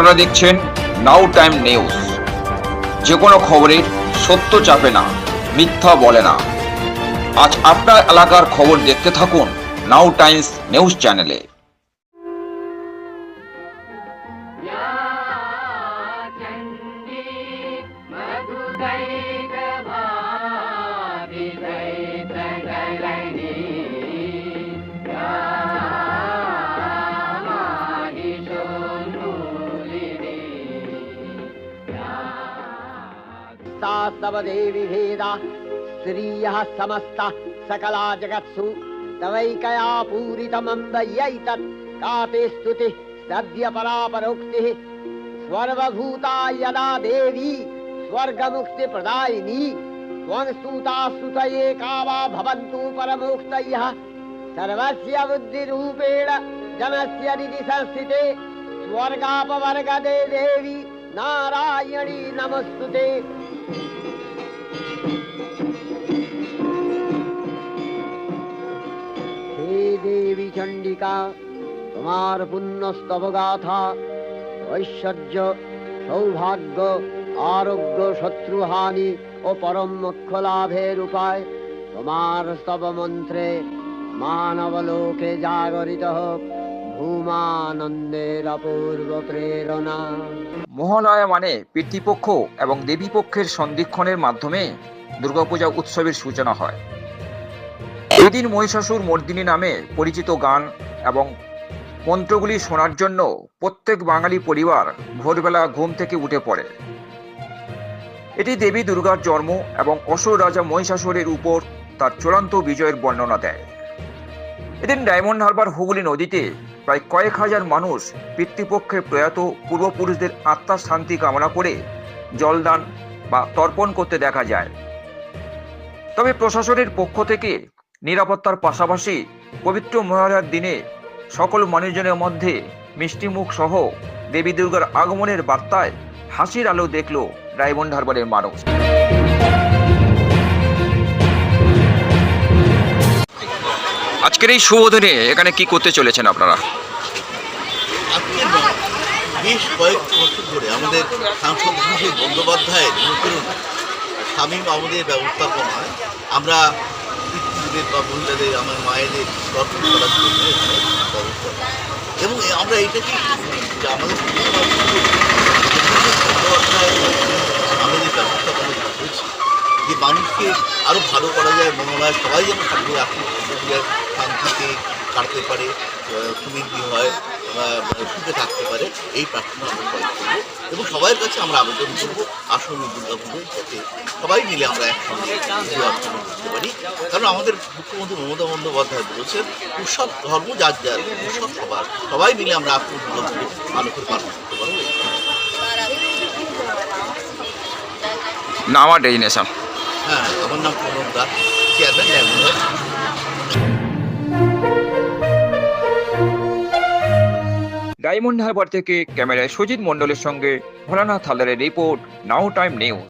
আপনারা দেখছেন নাও time news যে কোনো খবরের সত্য চাপে না, মিথ্যা বলে না। আজ আপনার এলাকার খবর দেখতে থাকুন নাও টাইমস নিউজ চ্যানেলে सा तव देवी भेदा। श्रियः समस्ता, सकला जगत्सु। तवैकया पूरितमम्बयैतत्। का ते स्तुतिः सद्य परापरोक्तिः। सर्वभूता यदा देवी, स्वर्गमुक्तिप्रदायिनी। त्वं स्तुता स्तुतये का वा भवन्तु परमोक्तयः। सर्वस्य बुद्धिरूपेण जनस्य हृदि संस्थिते। स्वर्गापवर्गदे देवी, नारायणी नमस्तुते চণ্ডিকা তোমার পুণ্যস্তব গাথা ঐশ্বর্য, সৌভাগ্য, আরোগ্য, শত্রুহানি ও পরম মোক্ষ লাভের উপায় তোমার স্তব মন্ত্রে মানবলোকে জাগরিত হোক ভূমানন্দের অপূর্ব প্রেরণা। মহালয়া মানে পিতৃপক্ষ এবং দেবীপক্ষের সন্ধিক্ষণের মাধ্যমে দুর্গাপূজা উৎসবের সূচনা হয়। এদিন মহিষাসুর মর্দিনী নামে পরিচিত গান এবং মন্ত্রগুলি শোনার জন্য প্রত্যেক বাঙালি পরিবার ভোরবেলা ঘুম থেকে উঠে পড়ে। এটি দেবী দুর্গার জন্ম এবং অসুর রাজা মহিষাসুরের উপর তার চূড়ান্ত বিজয়ের বর্ণনা দেয়। এদিন ডায়মন্ড হারবার হুগলি নদীতে প্রায় কয়েক হাজার মানুষ পিতৃপক্ষের প্রয়াত পূর্বপুরুষদের আত্মার শান্তি কামনা করে জলদান বা তর্পণ করতে দেখা যায়। তবে প্রশাসনের পক্ষ থেকে নিরাপত্তার পাশাপাশি পবিত্র মহালয়ার দিনে সকল মানুষজনের মধ্যে মিষ্টিমুখ সহ দেবী দুর্গার আগমনের বার্তায় হাসির আলো দেখল ডায়মন্ড হারবারের মানুষ। আজকের এই শুভ দিনে এখানে কি করতে চলেছেন আপনারা? বেশ কয়েক বছর ধরে আমাদের সাংসদ বন্দ্যোপাধ্যায়ের অনুপ্রেরণা স্বামী আমাদের ব্যবস্থাপনায় আমরা পিতৃদের বা মহিলাদের আমার মায়েদের দর্শন করার জন্য এবং আমরা এইটাকে যে আমাদের ব্যবস্থা ব্যবস্থাপনা করেছি যে মানুষকে আরও ভালো করা যায় মনোনয় সবাই যেন ঠাকুর আসুন শান্তিতে কাটতে পারে আহ, সমৃদ্ধি হয় সুখে থাকতে পারে এই প্রার্থনা আমরা সবাই করব এবং সবাইয়ের কাছে আমরা আবেদন করব আসন্ন দুর্গা পুজো যাতে সবাই মিলে আমরা একসঙ্গে পুজো অর্চনা করতে পারি। কারণ আমাদের মুখ্যমন্ত্রী মমতা বন্দ্যোপাধ্যায় বলেছেন উৎসব ধর্ম যার যার উৎসব সবার। সবাই মিলে আমরা আসন্ন দুর্গা পুজো মানুষের পালন করতে পারব। নামা ডেজিনেশন। হ্যাঁ আমার নাম প্রণব দাস চেয়ারম্যান ডায়মন্ড হারবার থেকে ক্যামেরায় সুজিত মন্ডলের সঙ্গে ভোলানাথ হালদারের রিপোর্ট নাও টাইম নিউজ